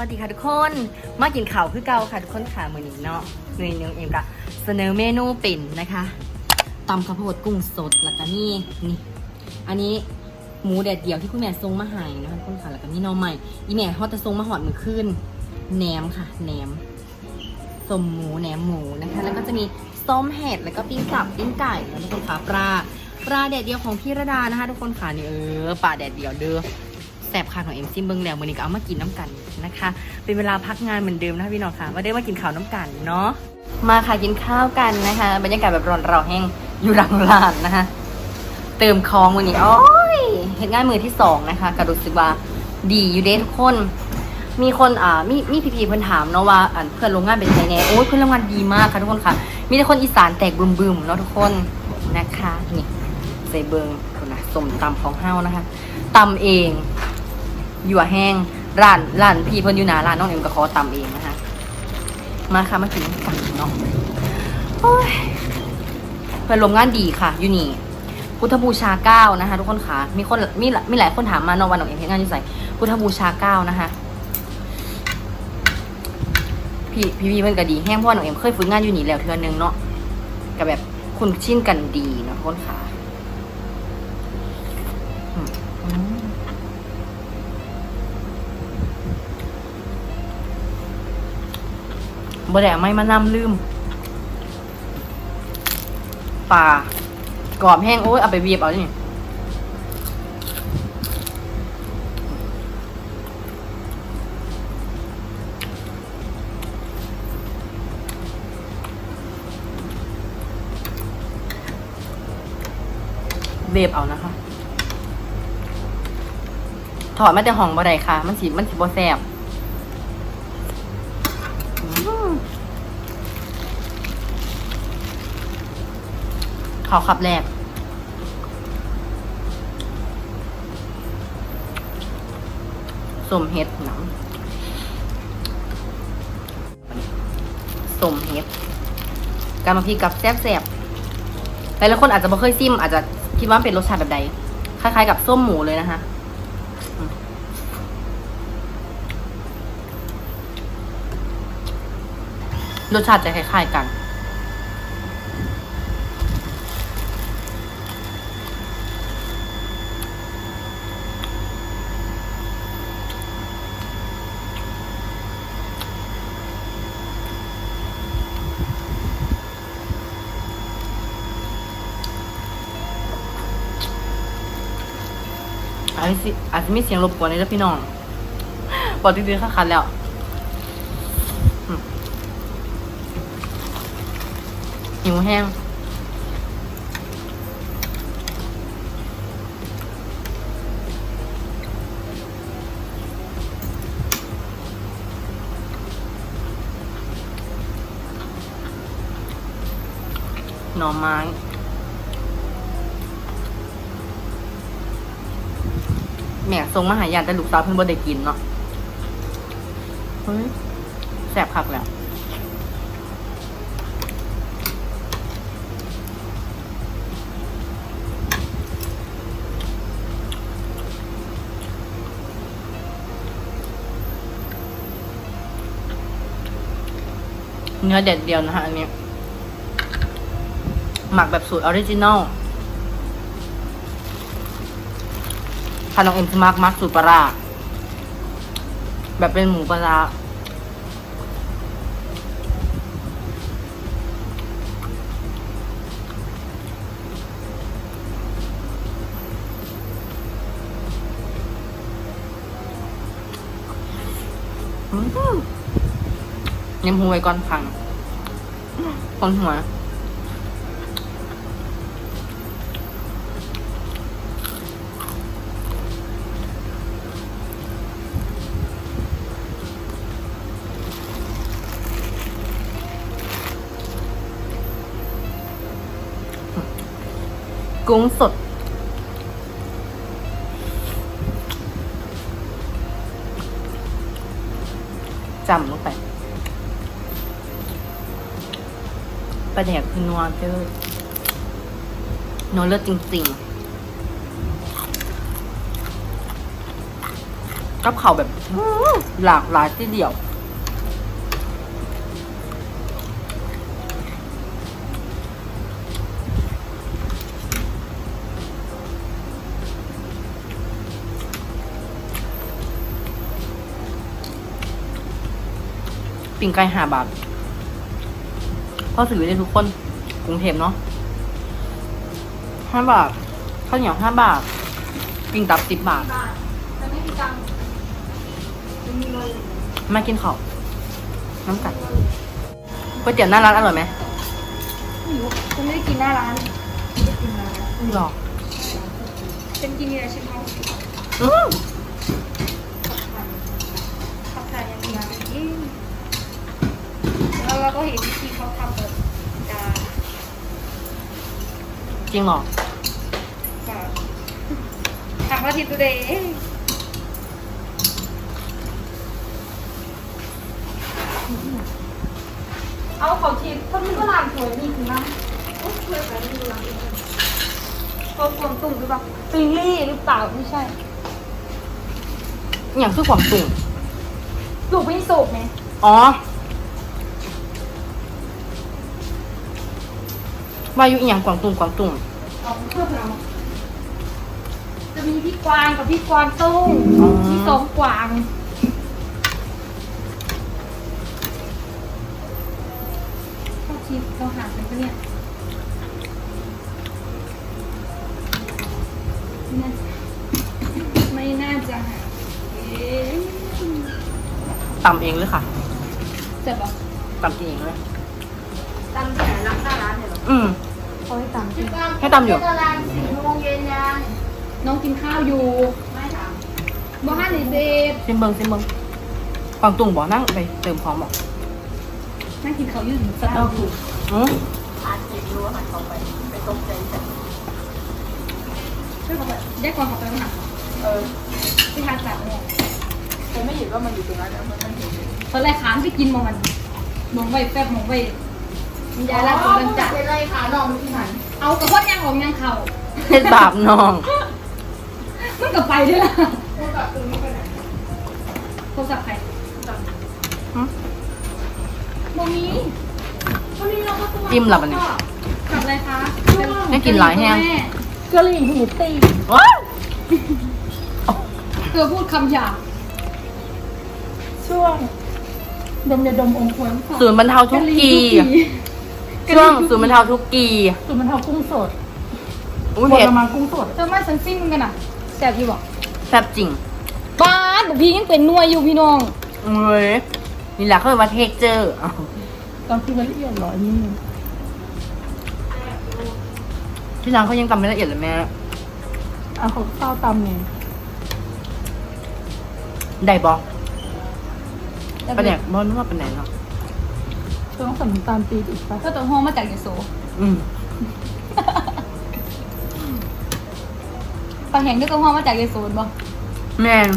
วัสดีค่ะทุกคน มากินข่าวคือเก่าค่ะทุกคนค่ะมือนี้เนาะเนยนียงเอ็มกะเสนอเมนูเป็นนะคะตำข้าวโพดกุ้งสดแล้วก็นี่นี่ อันนี้หมูแดดเดียวที่คุณแม่ทรงมาให้นะคะทุกคนค่ะแล้วก็นี่น้องใหม่อีแม่เขาจะทรงมาหอดมือขึ้นแหนมค่ะแหนมสมหมูแหนมหมูนะคะ แล้วก็จะมีส้มเห็ดแล้วก็ปิ้งสับปิ้งไก่แล้วทุกคนค่ะปลาปลาแดดเดียวของพี่ระดานะคะ ทุกคนค่ะนี่เออปลาแดดเดียวเด้อ แสบค่ะของเอ็มซิมเบิงแล้วมือนี้ก็เอามากินน้ำกันนะคะ เป็นเวลาพักงานเหมือนเดิมนะคะพี่น้องค่ะมาได้มากินข้าวน้ำกันเนาะมาค่ะกินข้าวกันนะคะบรรยากาศแบบร้อนเราแห้งอยู่หลังรานนะคะเติมคองวันนี้โอ้ยเห็นงานมือที่สองนะคะก็รู้สึกว่าดีอยู่เด้ทุกคน มีคนอ่ามีมีพี่ๆเพื่อนถามเนาะว่าเพื่อนโรงงานเป็นไงแน่โอ้ยเพื่อนโรงงานดีมากค่ะทุกคนค่ะ มีแต่คนอีสานแตกบึมๆเนาะทุกคนนะคะนี่ใส่เบิงคุณนะสมตำของเฮานะคะตำเอง ยั่วแห้งร้านร้านพี่เพิ่นอยู่หนาร้านน้องเอ็มก็ขอตำเองนะคะมาค่ะมากินกันเนาะโอ้ยเพื่อนรวมงานดีค่ะอยู่นี่พุทธบูชาเก้านะคะ ทุกคนค่ะมีคนมีมีหลายคนถามมาเนาะวันน้องเอ็มเฮ็ดงานอยู่ใส่พุทธบูชาเก้านะคะพี่พี่พี่เพิ่นก็ดีแห้งเพราะว่าน้องเอ็มเคยฝึกงานอยู่นี่แล้วเทือนนึงเนาะก็แบบคุณชินกันดีนะทุกคนค่ะ บ่ได้เอาไม่มานำลืมปลากรอบแห้งโอ้ยเอาไปเวียบเอาดิเวียบเอานะคะ ถอดมาแต่ห้องบ่ได้ค่ะ มันสิมันสิบ่แซ่บ ขอขับแรก สมเฮ็ดหนังสมเฮ็ดการมาพีกับแซ่บๆหลายๆคนอาจจะไม่เคยซิม อาจจะคิดว่าเป็นรสชาติแบบใด คล้ายๆกับส้มหมูเลยนะคะรสชาติจะคล้ายๆกัน อาจจะอาจจะมีเสียงรบกวนในเด้อพี่น้องบอกดื้อๆคันๆแล้วหิวแห้งหน่อไม้ แหม่ทรงมาหายานแต่ลูกสาวเพิ่งบ่ได้กินเนาะเฮ้ยแสบคักแล้วเนื้อเด็ดเดียวนะคะอันนี้ หมักแบบสูตรออริจินอล พาน้องเอ็มจะมักมักสูตรปลาราแบบเป็นหมูปลาร้าอืมเน้มหัวไวก่อนพังคนหัว กุ้งสด จำลงไปปลาแดกคือนัวเจ้อนัวเลือดจริงๆกับเขาแบบหลากหลายที่เดียว ปิ่งไก่ห้าบาทพอซื้อได้ทุกคนกรุงเทพเนาะห้าบาทข้าวเหนียวห้าบาท ปิ่งตับสิบบาทจะไม่มีตังค์จะมีเงินมากินข้าวน้ำกัดก๋วยเตี๋ยวหน้าร้านอร่อยไหมไม่รู้ฉันไม่ได้กินหน้าร้านไม่ได้กินหน้าร้านหรอฉันกินนี่แหละฉันท้องอืมขับถ่ายอย่างนี้กิน แล้วเราก็เห็นวิธีเขาทำแบบจานจริงเหรอ แบบทำว่าทิปเดย์เอาเขาทิปเขาที่ก็ลานสวยนี่คือมั้งโอ้สวยแบบนี้ดูหลังอีกเขากวงตุ่มหรือเปล่าซีรีส์หรือเปล่าไม่ใช่อย่างคือความตุ่งสูบไม่สูบไหมอ๋อ วาอยุอีหยังกวางตุ่งกวางตุ่งเอาเพื่อเราจะมีพี่กวางกับพี่กวางตุ้งพี่สองกวาง เข้าทิปเราหาเป็นปะเนี่ยไม่น่าไม่น่าจะหาเอ๊ะตำเองเลยค่ะเจ็บปะตำเองเลยตำที่ไหนร้านหน้าร้านเนี่ยหรอ อืม เขาให้ตำจริงให้ตำอยู่ตลาดสี่โมงเย็นยังน้องกินข้าวอยู่ไม่ถามบ้านไหนเซ็ตซิมเบิงซิมเบิงกวางตุ่งบอกนั่งไปเติมของบอกนั่งกินข้าวอยืดสตอกูอืมช่วยเขาไปแยกก่อนเขาไปมั้งอะเออที่ทานจัดเนี่ยผมไม่เห็นว่ามันอยู่ตรงนั้นนะมันมันเห็นตอนแรกขานไปกินมองมันมองไว้แป๊บมองไว้มี ยาลาตัวกันจัดเป็นไรขาน้องมันที่ไหนเอากระเพาะยังออกยังเข่าเฮ็ดบาปน้อง มันก็ไปด้วยล่ะพวกกับตรงนี้ไปไหนโทรศัพท์ใครหึโมมีวันนี้เราก็ตัวอิ่มหลับอันนี้กลับอะไรคะได้กินหลายแฮงกะหรี่หูตีว้ายเธอพูดคำหยาบช่วง ดมยาดมองควนศูนย์บรรเทาทุกข์กี ช่วงศูนย์บรรเทาทุกข์กีสูตรมันเทากุ้งสดอุ้ยบดเผ็ดประมาณกุ้งสดเธอไม่สันซิ่งกันอะแซ่บอยู่บอกแซ่บจริงป้าดบอกพี่ยังเป็นนัวอยู่พี่น้อง เอ้ยนี่แหละเขาเรียกว่าเทคเจอร์อ้าวตอนคือละเอียดหรออันนี้นึงที่ร้านเขายังตำไม่ละเอียดเลยแม่อะเขาข้าวตำไงได้บอกประเด็กบอนึกว่าเป็นไหนเนาะ ต้องใส่น้ำตาลปี๊บอีกปะก็ต้องห้องมาจากยโสอืมปลาแห้งก็ต้องห้องมาจากยโสบ่แมน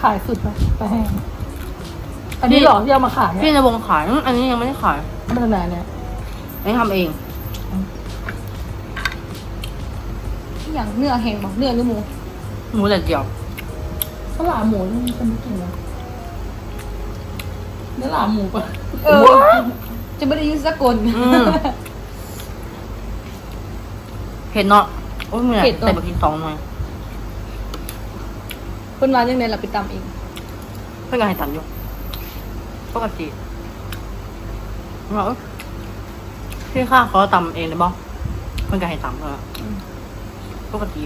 ขายสุดปะปลาแห้งอันนี้เหรอที่เอามาขายพี่เนี่ยในวงขายอืมอันนี้ยังไม่ได้ขายมันเป็นอะไรเนี่ยอันนี้ทำเอง อย่างเนื้อแห้งบ่เนื้อหรือหมูหมูแต่เดียวข้าวหลามหมูนี่มันเป็นกี่นะเนื้อหลามหมูปะ เออ จะไม่ได้ยินสักคนอืม เผ็ดเนาะโอ้ยมือเผ็ดเนอะ แต่บะกินสองหน่อยเพิ่นมาจังได๋ล่ะไปตำเองเพื่อนก็ให้ตันอยู่ปกติเราพี่ข้าเขาตำเองเลยบ้างเพื่อนก็ให้ตำเลยปกติ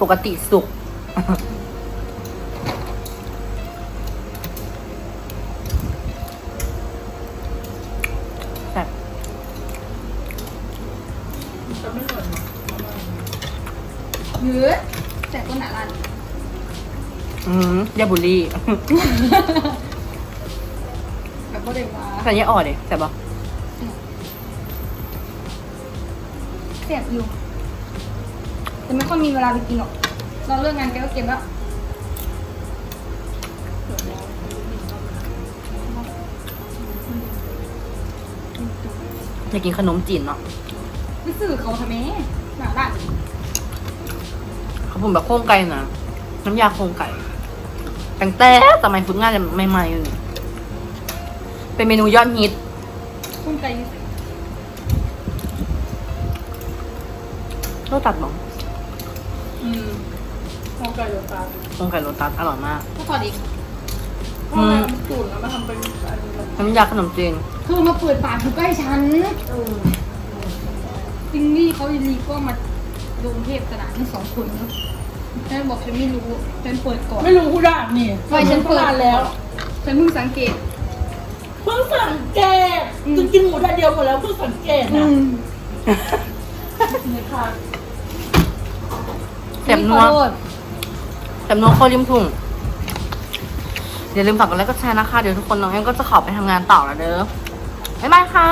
ปกติสุก อืมยาบุรีแบบบ่ได้ว่าแต่ยาอ่อนเลยแต่บอแซ่บอยู่ แต่ไม่ค่อยมีเวลาไปกินหรอก เราเลิกงานแกก็เก็บแล้วอยากกินขนมจีนเนาะไปซื้อเขาทำไมหน้าร้านเขาผมแบบโครงไก่นะน้ำยาโครงไก่แต่งแต่สมัยฝึกงานใหม่ๆอยู่นี่เป็นเมนูยอดฮิตคุณไก่โรตัดบอกอืมโครงไก่โรตาโครงไก่โรตัสอร่อยมากก็ขอดีเพราะว่ามันสูตรแล้วมาทำเป็นอันนี้แล้วน้ำยาขนมจีนเธอมาเปิดปากอยู่ใกล้ฉันจริงนี่เขาลีก็มาดูกรุงเทพขนาดทั้งสองคนเนอะ ฉันบอกฉันไม่รู้ฉันเปิดก่อน ไม่รู้กูด่านี่ไม่ฉันเปิดนานแล้ว ฉันเพิ่งสังเกต เพิ่งสังเกตอืมจริงๆหมูแดดเดียวหมดแล้วเพิ่งสังเกตนะนี่ค่ะแซ่บนัว ขอโทษแซ่บนัวโคตรริมทุ่งอย่าลืมฝากกดไลค์กดแชร์นะคะ เดี๋ยวทุกคนน้องเอ็มก็จะขอไปทำงานต่อแล้วเด้อบ๊ายบายค่ะ